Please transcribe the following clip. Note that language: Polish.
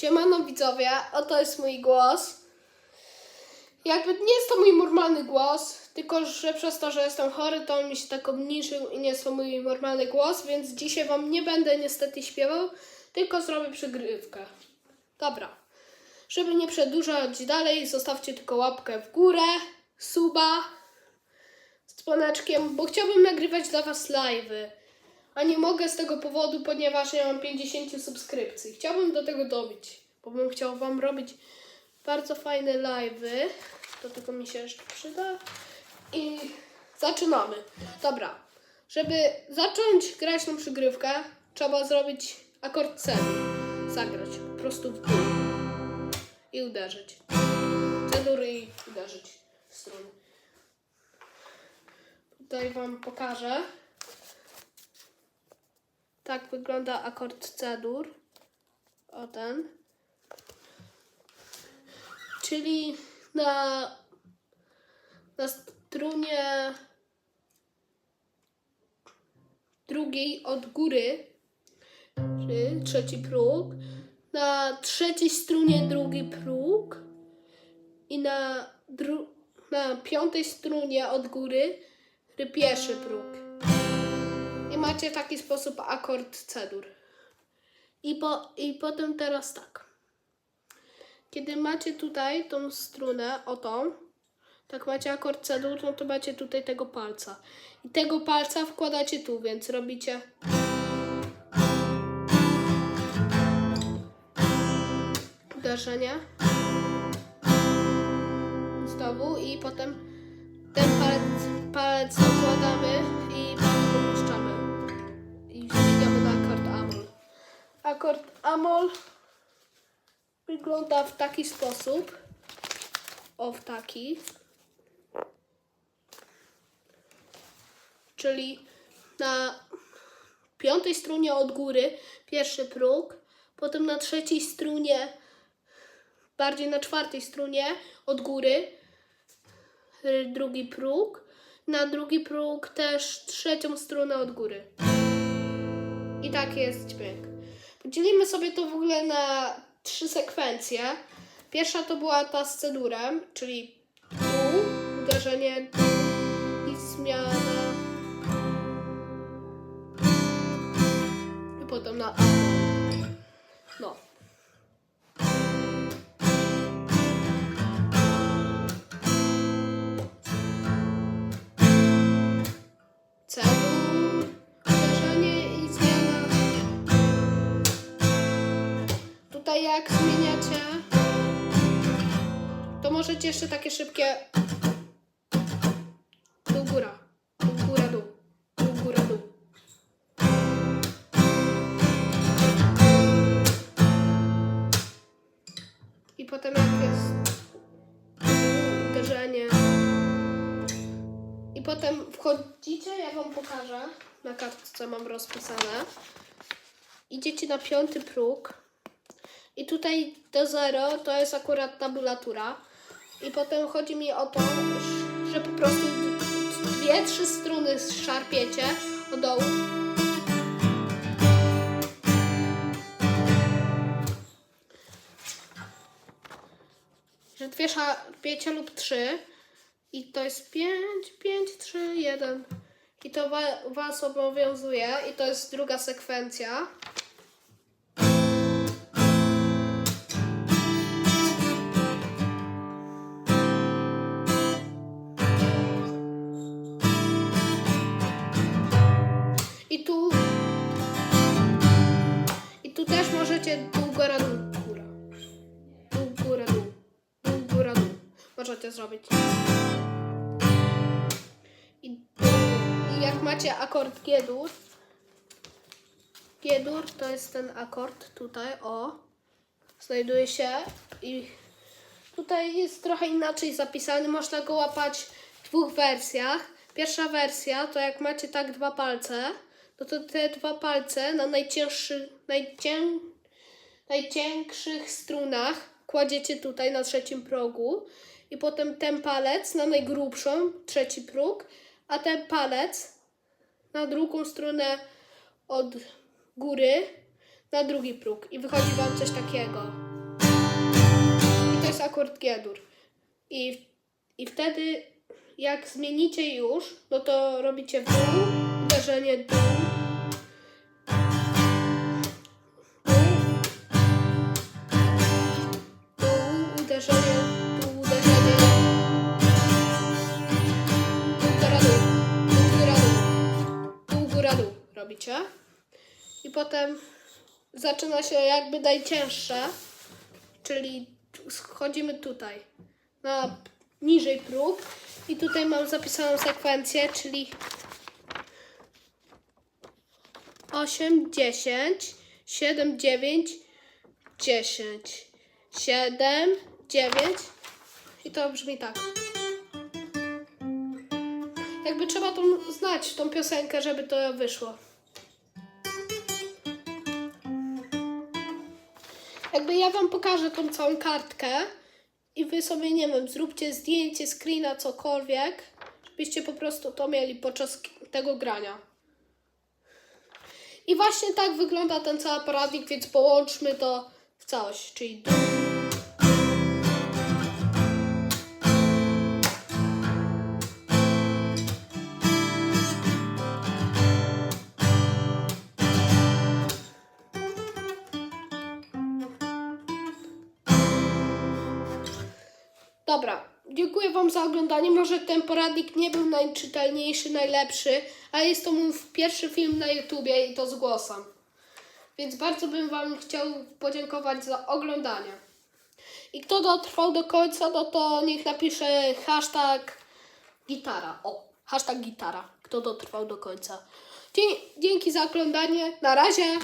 Siemano widzowie, oto jest mój głos. Jakby nie jest to mój normalny głos, tylko że przez to, że jestem chory, to on mi się tak obniżył i nie jest to mój normalny głos, więc dzisiaj wam nie będę niestety śpiewał, tylko zrobię przygrywkę. Dobra. Żeby nie przedłużać dalej, zostawcie tylko łapkę w górę, suba z dzwoneczkiem, bo chciałbym nagrywać dla was live'y. A nie mogę z tego powodu, ponieważ ja mam 50 subskrypcji. Chciałbym do tego dobić, bo bym chciał Wam robić bardzo fajne live'y. Do tego mi się jeszcze przyda. I zaczynamy. Dobra. Żeby zacząć grać tą przygrywkę, trzeba zrobić akord C. Zagrać po prostu w dół. I uderzyć. C i uderzyć w strunę. Tutaj Wam pokażę. Tak wygląda akord C-dur. O ten. Czyli na, na strunie drugiej od góry, czyli trzeci próg, na trzeciej strunie drugi próg i na, na piątej strunie od góry pierwszy próg. Macie taki sposób akord C-dur. I, po, I potem teraz tak. Kiedy macie tutaj tą strunę, o tą, tak macie akord C-dur, no to macie tutaj tego palca. I tego palca wkładacie tu, więc robicie... Uderzenie. Znowu i potem ten palec, palec nakładamy i palec opuszczamy. Akord Amol wygląda w taki sposób. O, w taki. Czyli na piątej strunie od góry pierwszy próg, potem na trzeciej strunie, bardziej na czwartej strunie od góry drugi próg, na drugi próg też trzecią strunę od góry. I tak jest dźwięk. Podzielimy sobie to w ogóle na trzy sekwencje. Pierwsza to była ta z cedurem, czyli tu, uderzenie i zmiana. I potem na A. Tutaj jak zmieniacie, to możecie jeszcze takie szybkie dół góra, dół góra dół, dół góra dół. I potem jak jest uderzenie i potem wchodzicie, ja wam pokażę, na kartce mam rozpisane. Idziecie na piąty próg. I tutaj do zero to jest akurat tabulatura. I potem chodzi mi o to, że po prostu dwie, trzy struny szarpiecie od dołu. Że dwie szarpiecie lub trzy. I to jest 5, 5, 3, 1. I to wa Was obowiązuje. I to jest druga sekwencja. Możecie dół, góra, dół, góra. Dół, góra, dół. Dół, góra, dół. Możecie zrobić. I, I jak macie akord G-dur, G-dur to jest ten akord tutaj, o, znajduje się i tutaj jest trochę inaczej zapisany, można go łapać w dwóch wersjach. Pierwsza wersja to jak macie tak dwa palce, no to te dwa palce na najcięższy, najcię, najcięższych strunach kładziecie tutaj na trzecim progu i potem ten palec na najgrubszą, trzeci próg, a ten palec na drugą stronę od góry na drugi próg i wychodzi Wam coś takiego. jest akord G-dur. I, I wtedy, jak zmienicie już, no to robicie w dół, uderzenie. Dół, robicie. I potem zaczyna się jakby najcięższe, czyli schodzimy tutaj na niżej próg i tutaj mam zapisaną sekwencję, czyli 8, 10, 7, 9, 10, 7, 9 i to brzmi tak. Jakby trzeba tą znać, tą piosenkę, żeby to wyszło. Jakby ja wam pokażę tą całą kartkę i wy sobie, nie wiem, zróbcie zdjęcie, screena, cokolwiek, żebyście po prostu to mieli podczas tego grania. I właśnie tak wygląda ten cały poradnik, więc połączmy to w całość, czyli Dobra, dziękuję Wam za oglądanie. Może ten poradnik nie był najczytelniejszy, najlepszy, ale jest to mój pierwszy film na YouTubie i to z głosem. Więc bardzo bym Wam chciał podziękować za oglądanie. I kto dotrwał do końca, no to niech napisze hashtag gitara. O, hashtag gitara. Kto dotrwał do końca. Dzięki za oglądanie. Na razie.